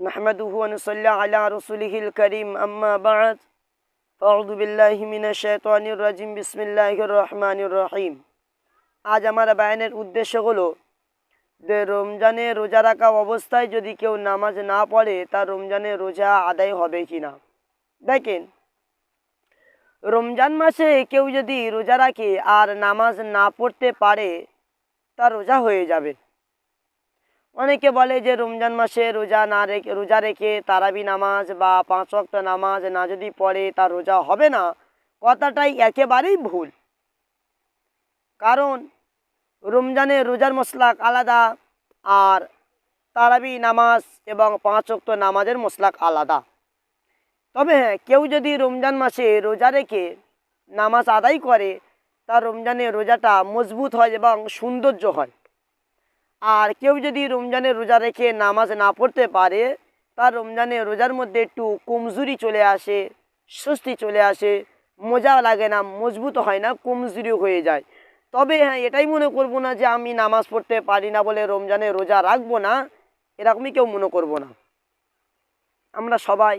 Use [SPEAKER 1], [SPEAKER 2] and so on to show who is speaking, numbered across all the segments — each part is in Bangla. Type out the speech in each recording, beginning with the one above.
[SPEAKER 1] نحمده ونصلي على رسوله الكريم أما بعد فأعوذ بالله من الشيطان الرجيم بسم الله الرحمن الرحيم আজ আমার বায়ানের উদ্দেশ্য হলো যে রমজানে রোজা রাখা অবস্থায় যদি কেউ নামাজ না পড়ে তার রমজানে রোজা আদায় হবে কি না দেখেন রমজান মাসে কেউ যদি রোজা রাখে আর নামাজ না পড়তে পারে তার রোজা হয়ে যাবে অনেকে বলে যে রমজান মাসে রোজা না রেখে, রোজা রেখে তারাবি নামাজ বা পাঁচ ওয়াক্ত নামাজ না যদি পড়ে তার রোজা হবে না। কথাটাই একেবারেই ভুল। কারণ রমজানে রোজার মশলাক আলাদা আর তারাবি নামাজ এবং পাঁচ ওয়াক্ত নামাজের মশলাক আলাদা। তবে হ্যাঁ কেউ যদি রমজান মাসে রোজা রেখে নামাজ আদায় করে তার রমজানে রোজাটা মজবুত হয় এবং সৌন্দর্য হয়। আর কেউ যদি রমজানে রোজা রেখে নামাজ না পড়তে পারে, তার রমজানে রোজার মধ্যে একটু কমজুরি চলে আসে, স্বস্তি চলে আসে মজা লাগে না, মজবুত হয় না কমজুরি হয়ে যায়। তবে হ্যাঁ এটাই মনে করব না যে আমি নামাজ পড়তে পারি না বলে রমজানে রোজা রাখব না, এরকমই কেউ মনে করব না। আমরা সবাই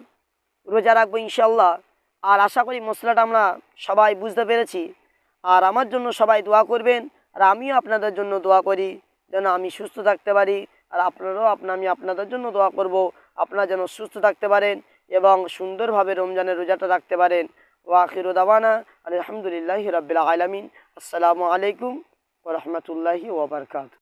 [SPEAKER 1] রোজা রাখব ইনশাল্লাহ আর আশা করি মশলাটা আমরা সবাই বুঝতে পেরেছি। আর আমার জন্য সবাই দোয়া করবেন, আর আমিও আপনাদের জন্য দোয়া করি। যেন আমি সুস্থ থাকতে পারি আর আপনারাও আপনার আমি আপনাদের জন্য দোয়া করব। আপনারা যেন সুস্থ থাকতে পারেন এবং সুন্দরভাবে রমজানের রোজাটা রাখতে পারেন। ওয়াকির দাবানা আলহামদুলিল্লাহ রবিল আলমিন। আসসালামু আলাইকুম ওরহমতুল্লাহি ওবরকাত